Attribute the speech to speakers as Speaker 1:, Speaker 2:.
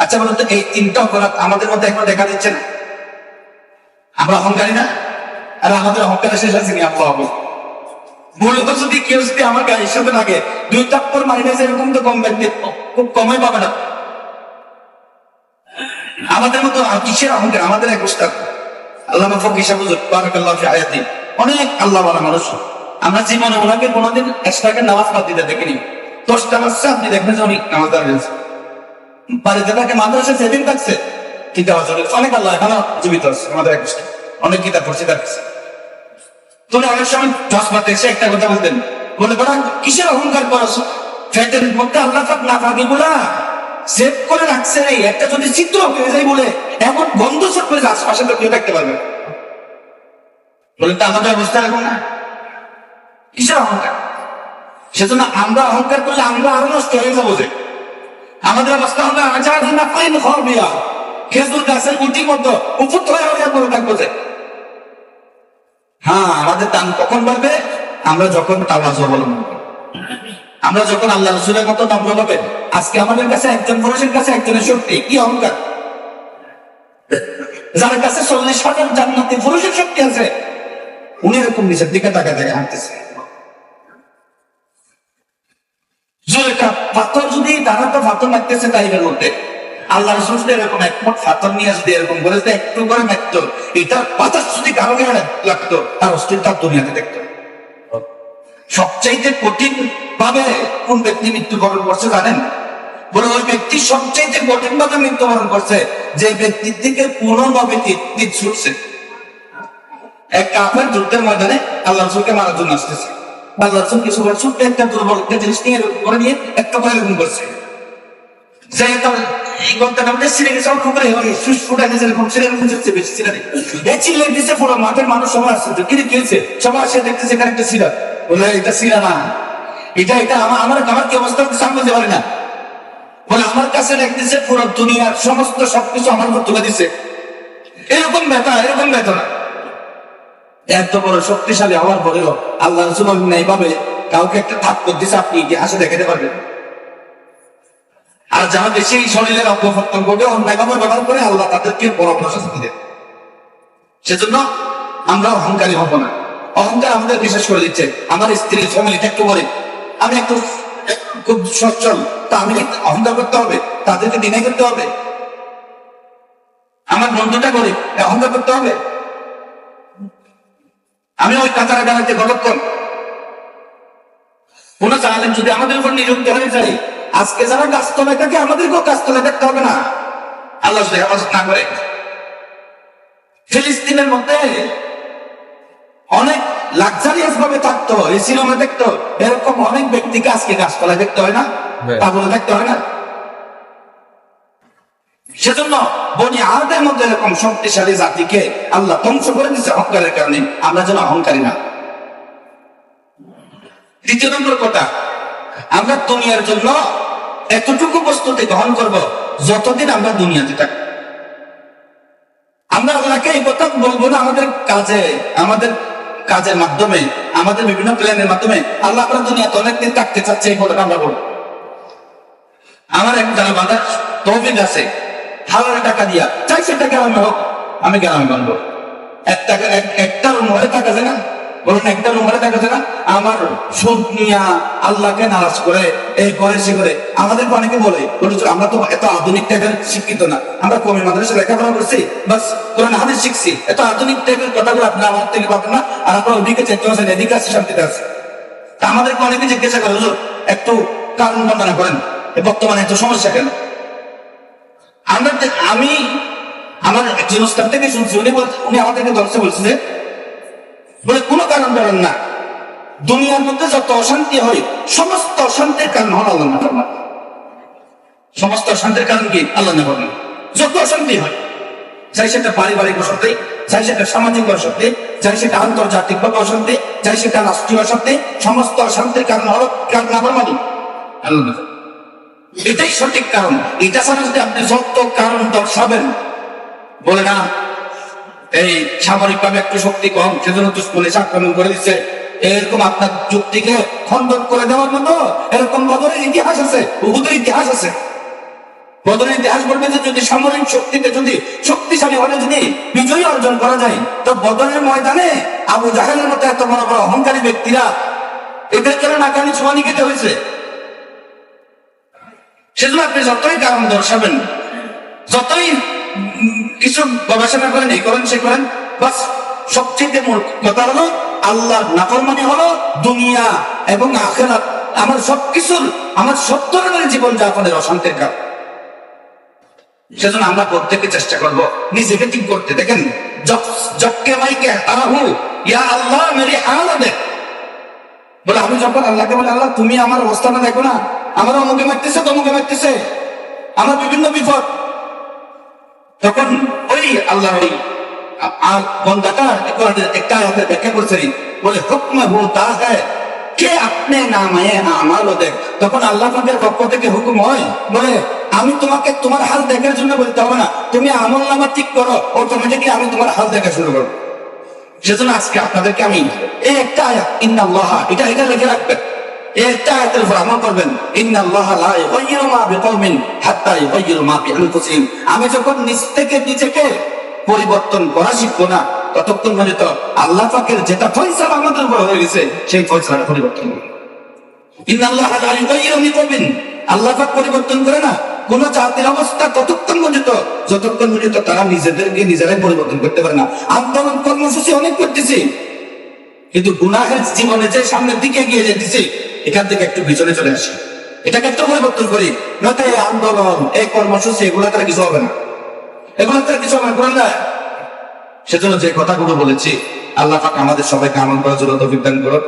Speaker 1: আচ্ছা বলুন তো, এই তিনটা অপরাধ আমাদের মধ্যে এখন দেখা দিচ্ছে না? আমরা অহংকারী না? আর, আমাদের অহংকার শেষ আছে নি আল্লাহ মূলত যদি কেউ যদি আমার গাড়ির সাথে লাগে দুই চাপ্পর এরকম তো কম খুব কমই পাবে না। আমাদের মতো কিসের অহংকার? আমাদের এক উস্তাদ। আল্লাহ আয়াতি। অনেক আল্লাহ বলা মানুষ। আমরা জীবনে ওনাকে কোনোদিন এক্সট্রাকে নামাজ দিতে দেখিনি। দশটা বাচ্চা আপনি দেখবেন যে উনি নামাজ দাঁড়িয়েছে বাড়িতে মাদ্রাসা সেদিন থাকছে। তিনটা বছর অনেক আল্লাহ এখনও জীবিত আছে, আমাদের এক অনেক কিতাব পড়ছে, তার কাছে। তুমি অনেক সময় জজবাতে এসে একটা কথা বলতেন। বলে, বড়, কিসের অহংকার করছ? ফ্যাটের মধ্যে আল্লাহ না বলা। সেভ করে রাখছে রে একটা যদি চিত্র হয়ে যায় বলে, এমন বন্ধ সব করে আশপাশে তো কেউ দেখতে পারবে বলে, তা আমাদের অবস্থা এখন না। কিসের অহংকার? সেজন্য আমরা অহংকার করলে আমরা আরও নষ্ট হয়ে যাব যে। আমাদের অবস্থা আমরা আজাদ না পাইন খেজুর গাছের গুটির মতো উপর হয়ে থাকব যে। হ্যাঁ আমাদের কখন আমরা যখন তাওয়াজ অবলম্বন আমরা যখন আল্লাহ রসুলের মতো নম্র হবে আজকে আমাদের কাছে একজন পুরুষের কাছে একজনের শক্তি, কি অহংকার? যার কাছে চল্লিশ হাজার জান্নাতি পুরুষের শক্তি আছে, উনি এরকম নিচের দিকে তাকা তাকা হাঁটতেছে। পাথর যদি তারা তো পাথর মারতেছে তাইবের মধ্যে। আল্লাহ রসুল এরকম পাথর নিয়ে যদি এরকম একটু করে মারত। বাতাস যদি কারও লাগতো, তার অস্থিরতা দুনিয়াতে সবচাইতে কঠিন ভাবে কোন ব্যক্তি মৃত্যুবরণ করছে জানেন? বলে ওই ব্যক্তি সবচাইতে কঠিন ভাবে মৃত্যুবরণ করছে, যে ব্যক্তির দিকে নবে তীর ছুটছে। এক কাফের যুদ্ধের ময়দানে আল্লাহ রসুলকে মারার জন্য আসতেছে। আল্লাহ রসুল কিছু বার ছোট্ট একটা দুর্বল একটা জিনিস নিয়ে করে নিয়ে একটা করছে। সবাই আসে দেখতেছে এখানে একটা বলে, এটা এটা এটা আমার আমার কি অবস্থা? পারি না। বলে, আমার কাছে দেখতেছে পুরো দুনিয়ার সমস্ত সবকিছু আমার উপর তুলে দিছে। এরকম ব্যথা, এরকম বেদনা এত বড় শক্তিশালী হওয়ার পরেও আল্লাহ রসুল নাই ভাবে কাউকে একটা থাপ্পর দিছে, আপনি ইতিহাসে দেখাতে পারবেন। আর যারা বেশি এই শরীরের অঙ্গ প্রত্যঙ্গকে অন্যায়ভাবে ব্যবহার করে আল্লাহ তাদেরকে বড় শাস্তি দেন। সেজন্য আমরা অহংকারী হব না। অহংকার আমাদের বিশেষ করে দিচ্ছে, আমার স্ত্রীর ফ্যামিলিটা একটু বলে আমি একটু খুব সচ্ছল, তা আমি অহংকার করতে হবে? তাদেরকে দিনে করতে হবে? আমার বন্ধুটা করে অহংকার করতে হবে? আমি ওই কাতারা গালাতে গলক্ষণ কোন চাইলেন যদি আমাদের উপর নিযুক্ত হয়ে যায় আজকে যারা গাছতলায় থাকে আমাদেরকেও গাছতলায় দেখতে হবে না। আল্লাহ যদি হেফাজত না করে। ফিলিস্তিনের মধ্যে অনেক লাক্সারিয়াস ভাবে থাকতো এই সিনেমা দেখতো। এরকম অনেক ব্যক্তিকে আজকে গাছতলায় দেখতে হয় না?
Speaker 2: হ্যাঁ।
Speaker 1: বলে দেখতে হয় না? সেজন্য বনি আহাদের মধ্যে এরকম শক্তিশালী জাতিকে আল্লাহ ধ্বংস করে দিচ্ছে অহংকারের কারণে। আমরা যেন অহংকারী না। দ্বিতীয় নম্বর কথা, আমরা দুনিয়ার জন্য এতটুকু প্রস্তুতি গ্রহণ করব যতদিন আমরা দুনিয়াতে থাকি। আমরা আল্লাহকে এই কথা বলব না, আমাদের কাজে, আমাদের কাজের মাধ্যমে, আমাদের বিভিন্ন প্ল্যানের মাধ্যমে। আল্লাহ আমরা দুনিয়াতে অনেকদিন থাকতে চাচ্ছে, এই কথাটা আমরা বলব। আমার এক যারা বাধা তহবিল আছে। হাজার টাকা দিয়া। চাই সে টাকা আমি হোক, আমি গ্রামে বানবো এক টাকা একটা যায় না? একটা যায় না? আমার সুদ নিয়া আল্লাহকে নারাজ করে, এই করে, সে করে। আমাদের অনেকে বলে আমরা তো এত আধুনিক টাইপের শিক্ষিত না। আমরা কমে মাদ্রাসা লেখাপড়া করছি। বাস, কোরআন, হাদিস শিখছি। এত আধুনিক টাইপের কথাগুলো আপনি আমার থেকে পাবেন না। আর আপনার ওদিকে চেষ্টা আছেন এদিকে আছে, শান্তিতে আছে। আমাদেরকে অনেকে জিজ্ঞাসা করে একটু কারণ বর্ণনা করেন। বর্তমানে এত সমস্যা কেন? আমরা আমি আমার একজন উস্তাদ থেকে শুনছি উনি উনি আমাদেরকে দর্শে বলছে যে বলে, কোনো কারণ কারণ না দুনিয়ার মধ্যে যত অশান্তি হয়, সমস্ত অশান্তির কারণ হল আল্লাহ না। সমস্ত অশান্তির কারণ কি আল্লাহ না ফরমান। যত অশান্তি হয়, চাই সেটা পারিবারিক অশান্তি, চাই সেটা সামাজিক অশান্তি, চাই সেটা আন্তর্জাতিক ভাবে অশান্তি, চাই সেটা রাষ্ট্রীয় অশান্তি, সমস্ত অশান্তির কারণ হল কারণ না ফরমানি। আল্লাহ। এটাই সঠিক কারণ। এটা ছাড়া যদি আপনি যত কারণ দর্শাবেন, বলে না, এই সামরিক ভাবে একটু শক্তি কম, সেজন্য তো পুলিশ আক্রমণ করে দিচ্ছে। এরকম আপনার যুক্তিকে খণ্ডন করে দেওয়ার মতো এরকম বদরের ইতিহাস আছে, উহুদের ইতিহাস আছে। বদলের ইতিহাস বলবে যে যদি সামরিক শক্তিতে যদি শক্তিশালী হলে যদি বিজয় অর্জন করা যায়, তো বদলের ময়দানে আবু জাহেলের মতো এত বড় বড় অহংকারী ব্যক্তিরা এদের জন্য নাকানি ছোঁয়ানি খেতে হয়েছে? সেজন্য আপনি যতই কারণ দর্শাবেন, যতই কিছু গবেষণা করেন, এই করেন সে করেন, বাস সবচেয়ে মূল কথা হলো আল্লাহ নাফরমানি হলো দুনিয়া এবং আখেরাত। আমার সবকিছুর, আমার সব ধরনের জীবন যাপনের অশান্তির কারণ। সেজন্য আমরা প্রত্যেকে চেষ্টা করব নিজেকে ঠিক করতে। দেখেন জক্কে মাইকে তাহু ইয়া আল্লাহ, মেরি হাল দেখ বলে, আমি যখন আল্লাহকে বলে, আল্লাহ, তুমি আমার অবস্থাটা দেখো না। আমার অমুকে মারতেছে, তমুকে মারতেছে। আমার বিভিন্ন বিপদ। তখন ওই আল্লাহ আর বন্দাটা একটা- ব্যাখ্যা করছে বলে, হুকম তা কে আপনি আয়ে দেখ। তখন আল্লাহ পক্ষ থেকে হুকুম হয়, বলে, আমি তোমাকে তোমার হাল দেখার জন্য বলতে হবে না। তুমি আমল নামা ঠিক করো অটোমেটিকলি আমি তোমার হাল দেখা শুরু করব। সেজন্য আজকে আপনাদেরকে আমি এই একটা আয়াত, ইন্নাল্লাহ এটা এটা লিখে রাখবেন। আমি যখন নিজ থেকে নিজেকে পরিবর্তন করা শিখব না, ততক্ষণ পর্যন্ত আল্লাহ পাকের যেটা ফয়সালা আমাদের উপর হয়ে গেছে, সেই ফয়সালাটা পরিবর্তন অবস্থা ততক্ষণ যতক্ষণ তারা নিজেদেরকে নিজেরাই পরিবর্তন করতে পারে না। কর্মসূচি অনেক করতেছি, কিন্তু গুনাহের জীবনে যে সামনের দিকে এগিয়ে যেতেছি এখান থেকে একটু পিছনে চলে আসি। এটাকে একটু পরিবর্তন করি। নয়তো এই আন্দোলন, এই কর্মসূচি, এগুলো তারা কিছু হবে না। এগুলো তারা কিছু হবে না করেন সেজন্য যে কথাগুলো বলেছি, আল্লাহ আমাদের সবাইকে আমল করার জন্য তৌফিক দান করো